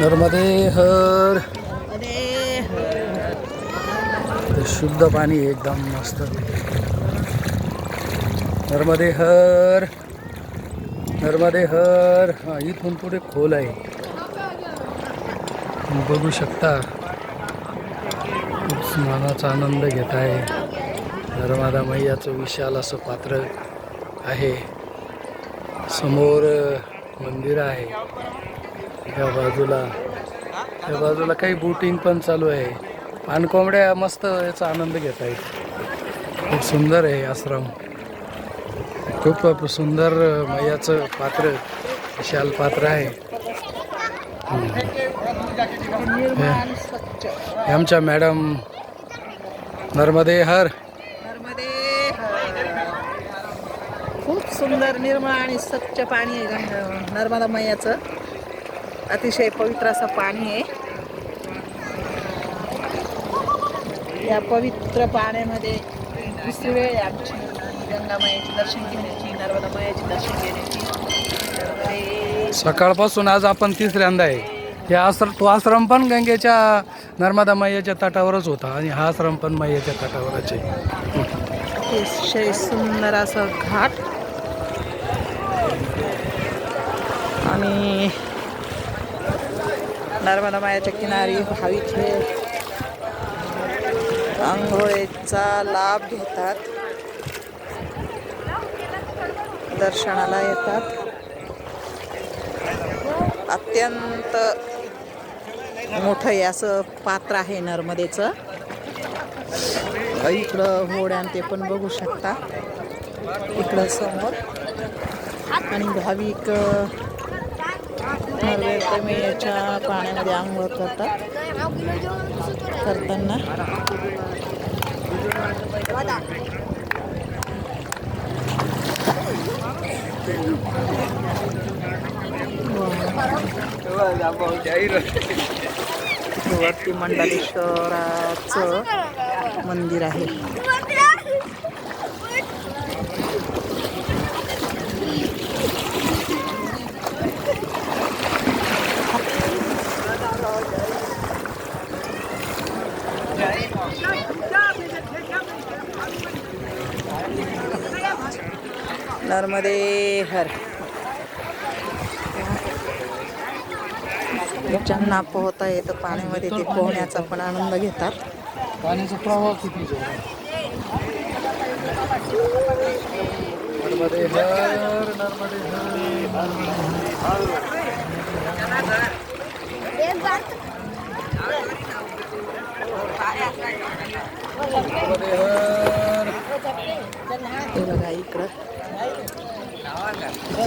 नर्मदे हर। ते शुद्ध पाणी एकदम मस्त. नर्मदे हर। नर्मदे हर। हा इथून पुढे खोल आहे. बघू शकता. खूप स्नानाचा आनंद घेत आहे. नर्मदा मैयाचं विशाल असं पात्र आहे. समोर मंदिर आहे. या बाजूला. या बाजूला काही बोटिंग पण चालू आहे. पानकोंबड्या मस्त याचा आनंद घेत आहेत खूप सुंदर आहे आश्रम. खूप सुंदर मैयाचं पात्र विशाल पात्र आहे. आमच्या मॅडम नर्मदे हर. नर्मदे खूप सुंदर निर्मळ आणि स्वच्छ पाणी आहे नर्मदा मैयाचं. अतिशय पवित्र असं पाणी आहे. या पवित्र पाण्यामध्ये दुसरी वेळ आमची. गंगा मायाचे दर्शन घेण्याची नर्मदा मायाचे दर्शन घेण्याची. सकाळपासून आज आपण तिसऱ्यांदा आहे. हे आश्रम तो आश्रम पण गंगेच्या नर्मदा मैयाच्या तटावरच होता आणि हा आश्रम पण मैयाच्या तटावरच आहे. अतिशय सुंदर असं घाट. आणि नर्मदा मायाच्या किनारी भाविक हे आंघोळीचा लाभ घेतात. दर्शनाला येतात. अत्यंत मोठं हे असं पात्र आहे नर्मदेचं. इकडं होड्यान ते पण बघू शकता. इकडं समोर. आणि भाविक नर्मदेच्या पाण्यामध्ये आंघोळ करतात. करताना. वरती मंडलेश्वराचं मंदिर आहे. नर्मदे हर. ज्यांना पोहता येतं पाण्यामध्ये ते पोहण्याचा पण आनंद घेतात. पाण्याचा प्रवाह किती नर्मदे हर नर्मदे हर नर्मदे हर हे बघा इकडं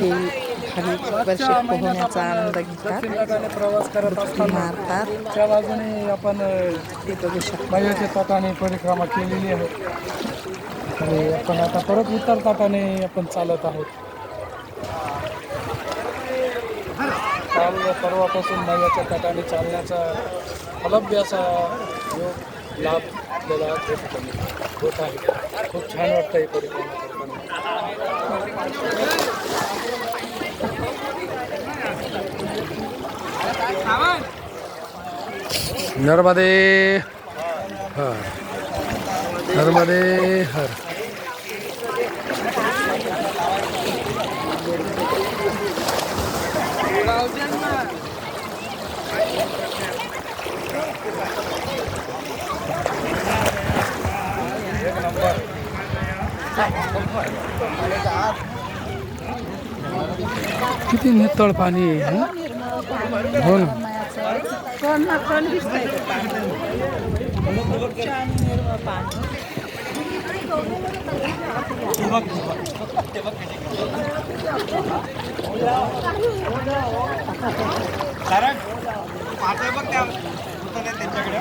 की भाविक वर्षे पोहण्याचा आनंद घेतात. ठिकाणी प्रवास करत असताना मारतात. त्या बाजूने आपण ते ताटाने परिक्रमा केलेली आहे. आणि आपण आता परत उत्तर ताटाने आपण चालत आहोत. काल परवापासून मैयाच्या ताटाने चालण्याचा अलभ्य असा योग लाभ आपल्याला या ठिकाणी खूप छान वाटतं ही परिक्रमा करताना नर्मदे हर नर्मदे हर किती नितळ पाणी आहे कारण त्यांच्याकडे.